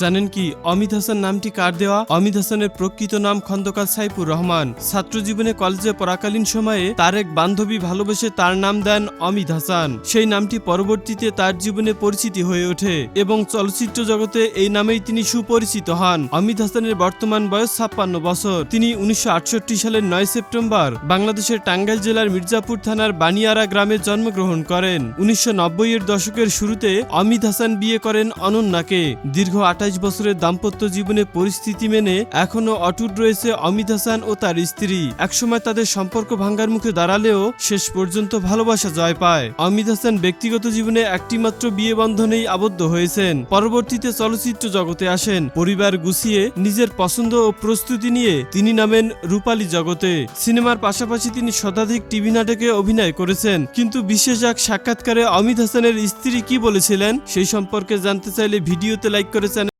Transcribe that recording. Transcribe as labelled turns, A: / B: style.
A: জানেন কি, অমিত হাসান নামটি কার দেওয়া? অমিত হাসানের প্রকৃত নাম খন্দকার সাইফুর রহমান। ছাত্র জীবনে কলেজে পড়াকালীন সময়ে তার এক বান্ধবী ভালোবেসে তার নাম দেন অমিত হাসান। সেই নামটি পরবর্তীতে তার জীবনে পরিচিতি হয়ে ওঠে এবং চলচ্চিত্র জগতে এই নামেই তিনি সুপরিচিত হন। অমিত হাসানের বর্তমান বয়স ছাপ্পান্ন বছর। তিনি উনিশশো আটষট্টি সালের নয় সেপ্টেম্বর বাংলাদেশের টাঙ্গাইল জেলার মির্জাপুর থানার বানিয়ারা গ্রামে জন্মগ্রহণ করেন। উনিশশো এর দশকের শুরুতে অমিত হাসান বিয়ে করেন অনন্যাকে। দীর্ঘ আঠাইশ বছরের দাম্পত্য জীবনে পরিস্থিতি মেনে এখনও অটুট রয়েছে অমিত হাসান ও তার স্ত্রী। একসময় তাদের সম্পর্ক ভাঙ্গার মুখে দাঁড়ালেও শেষ পর্যন্ত ভালোবাসা জয় পায়। অমিত হাসান ব্যক্তিগত জীবনে একটিমাত্র বিয়ে বন্ধনেই আবদ্ধ হয়েছেন। পরবর্তীতে চলচ্চিত্র জগতে আসেন। পরিবার গুছিয়ে নিজের পছন্দ ও প্রস্তুতি নিয়ে তিনি নামেন রূপালী জগতে। সিনেমার পাশাপাশি তিনি শতাধিক টিভি নাটকে অভিনয় করেছেন। কিন্তু বিশেষ এক সাক্ষাৎকারে অমিত হাসানের স্ত্রী কি বলেছিলেন সেই সম্পর্কে জানতে চাইলে ভিডিওতে লাইক করে চ্যানেল